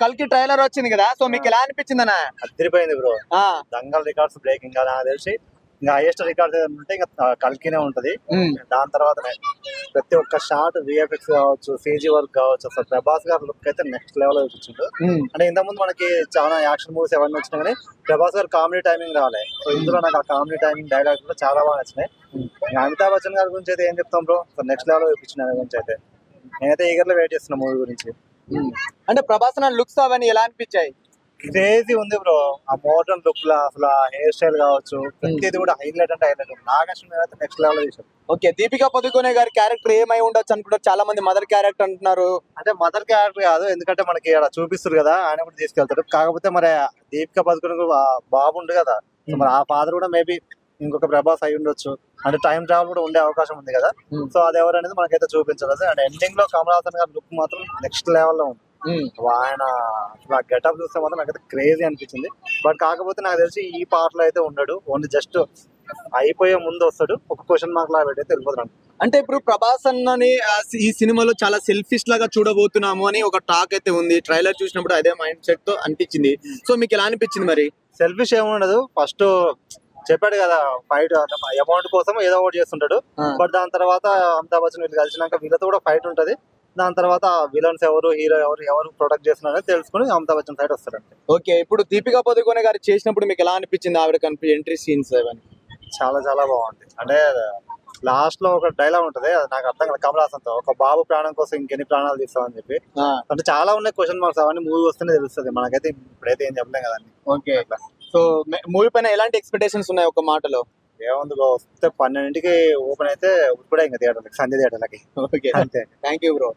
కల్కి ట్రైలర్ వచ్చింది కదా సో మీకు ఎలా అనిపించింది అన్న? అదిరిపోయింది బ్రో. ఆ, దంగల్ రికార్డ్స్ బ్రేక్ ఇంకా నాకు తెలిసి ఇంకా హైయెస్ట్ రికార్డ్ ఉంటే ఇంకా కల్కినే ఉంటది. దాని తర్వాత ప్రతి ఒక్క షాట్ విఎఫ్ఎక్స్ కావచ్చు సీజీ వర్క్ కావచ్చు అసలు ప్రభాస్ గారి లుక్ అయితే నెక్స్ట్ లెవెల్ చూపించిండు. అంటే ఇంతకుముందు మనకి చాలా యాక్షన్ మూవీస్ అవన్నీ వచ్చినా కానీ ప్రభాస్ గారు కామెడీ టైమింగ్ రావాలి సో ఇందులో నాకు ఆ కామెడీ టైమింగ్ డైలాగ్స్ కూడా చాలా బాగా నచ్చినాయి. అమితాబ్ బచ్చన్ గారి గురించి అయితే ఏం చెప్తాం బ్రో? నెక్స్ట్ లెవెల్ చూపించిన గురించి అయితే. నేనైతే ఈగర్లో వెయిట్ చేస్తున్నా మూవీ గురించి. అంటే ప్రభాస్ లుక్స్ అవన్నీ ఎలా అనిపించాయి? క్రేజీ ఉంది బ్రో ఆ మోడర్న్ లుక్ లా అసలు ఆ హెయిర్ స్టైల్ కావచ్చు ప్రతిది కూడా హైలైట్ అంటే హైలైట్ అయితే నెక్స్ట్ లెవెల్ చేశారు. ఓకే దీపికా పదుకొనే గారి క్యారెక్టర్ ఏమై ఉండొచ్చు అనుకుంటారు? చాలా మంది మదర్ క్యారెక్టర్ అంటున్నారు. అంటే మదర్ క్యారెక్టర్ కాదు ఎందుకంటే మనకి ఇక్కడ చూపిస్తారు కదా ఆయన కూడా తీసుకెళ్తారు కాకపోతే మరి దీపిక పదుకుని బాబు ఉండు కదా. సో మరి ఆ ఫాదర్ కూడా మేబీ ఇంకొక ప్రభాస్ అయి ఉండొచ్చు. అంటే టైం ట్రావెల్ కూడా ఉండే అవకాశం ఉంది కదా. Hmm. సో అది ఎవరు అనేది మనకైతే చూపించలేదు. అండ్ ఎండింగ్లో కమల్ హాసన్ గారి లుక్ మాత్రం నెక్స్ట్ లెవెల్లో ఉంది. ఉమ్, ఆయన అసలు ఆ గెటప్ చూస్తే మాత్రం నాకైతే క్రేజీ అనిపించింది. బట్ కాకపోతే నాకు తెలిసి ఈ పార్ట్లో అయితే ఉండడు. ఓన్లీ జస్ట్ అయిపోయే ముందు వస్తాడు. ఒక క్వశ్చన్ మార్క్ లాగా పెట్టి వెళ్ళిపోతాడు అంటే ఇప్పుడు ప్రభాస్ అన్నని ఈ సినిమాలో చాలా సెల్ఫిష్ లాగా చూడబోతున్నాము అని ఒక టాక్ అయితే ఉంది. ట్రైలర్ చూసినప్పుడు అదే మైండ్ సెట్తో అనిపించింది. సో మీకు ఎలా అనిపించింది మరి? సెల్ఫిష్ ఏముండదు ఫస్ట్ చెప్పాడు కదా ఫైట్ అమౌంట్ కోసం ఏదో ఒకటి చేస్తుంటాడు. బట్ దాని తర్వాత అమితాబ్ బచ్చన్ వీళ్ళు కలిసినాక వీళ్ళతో కూడా ఫైట్ ఉంటది. దాని తర్వాత విలన్స్ ఎవరు హీరో ఎవరు ఎవరు ప్రొడక్ట్ చేస్తున్నారని తెలుసుకుని అమితాబ్ బచ్చన్ సైడ్ వస్తాడు అంతే ఓకే ఇప్పుడు దీపికా పదుకొనే గారు చేసినప్పుడు మీకు ఎలా అనిపించింది ఆవిడ కనిపి ఎంట్రీ సీన్స్ అవన్నీ చాలా చాలా బాగుంది. అంటే లాస్ట్లో ఒక డైలాగ్ ఉంటది అది నాకు అర్థం కాదు కమల్ హాసన్తో ఒక బాబు ప్రాణం కోసం ఇంకెన్ని ప్రాణాలు తీస్తామని చెప్పి. అంటే చాలా ఉన్నాయి క్వశ్చన్ మార్క్స్ అవన్నీ మూవీ వస్తేనే తెలుస్తుంది. మనకైతే ఇప్పుడైతే ఏం చెప్పలేం కదండి ఓకే. సో మూవీ పైన ఎలాంటి ఎక్స్పెక్టేషన్స్ ఉన్నాయి ఒక మాటలో? ఏముంది బ్రో వస్తే పన్నెండింటికి ఓపెన్ అయితే కూడా ఇంకా థియేటర్లకి సంజయ్ థియేటర్లకి ఓకే. అంతే. Thank you bro